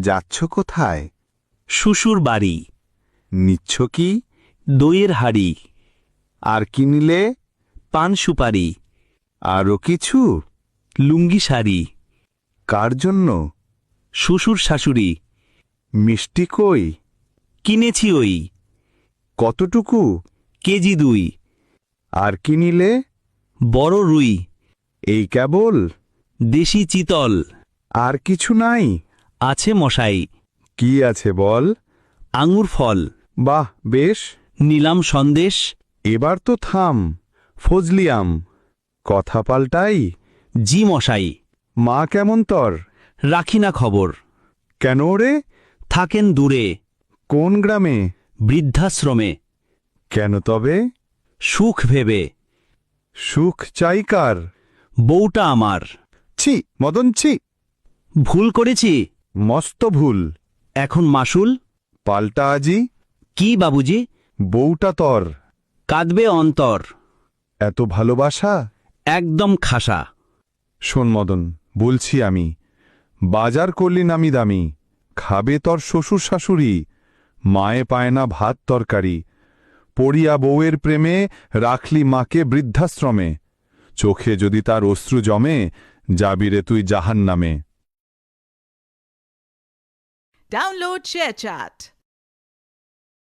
যাচ্ছ কোথায়? শ্বশুর বাড়ি। নিচ্ছ কি? দইয়ের হাড়ি। আর কি নিলে? পান সুপারি। আরও কিছু? লুঙ্গি শাড়ি। কার জন্য? শ্বশুর শাশুড়ি। মিষ্টি কই? কিনেছি ওই। কতটুকু? কেজি দুই। আর কি নিলে? বড় রুই। এই কেবল? দেশি চিতল। আর কিছু নাই? আছে মশাই। কি আছে বল? আঙুর ফল। বাহ বেশ। নিলাম সন্দেশ। এবার তো থাম। ফজলিয়াম কথা পাল্টাই। জি মশাই। মা কেমন তর? রাখি না খবর। কেন রে থাকেন দূরে। কোন গ্রামে? বৃদ্ধাশ্রমে। কেন তবে? সুখ ভেবে। সুখ চাইকার বউটা আমার। ছি মদন ছি। ভুল করেছি? মস্ত ভুল। এখন মাসুল? পাল্টা আজি। কি বাবুজি? বউটা তর। কাঁদবে অন্তর। এত ভালোবাসা? একদম খাসা। শোন মদন বলছি আমি। বাজার করলি নামি দামি। খাবে তর শ্বশুর শাশুড়ি। মায়ে পায় না ভাত তরকারি। পড়িয়া বউয়ের প্রেমে রাখলি মাকে বৃদ্ধাশ্রমে। চোখে যদি তার অশ্রু জমে যাবি রে তুই জাহান নামে Download ShareChat.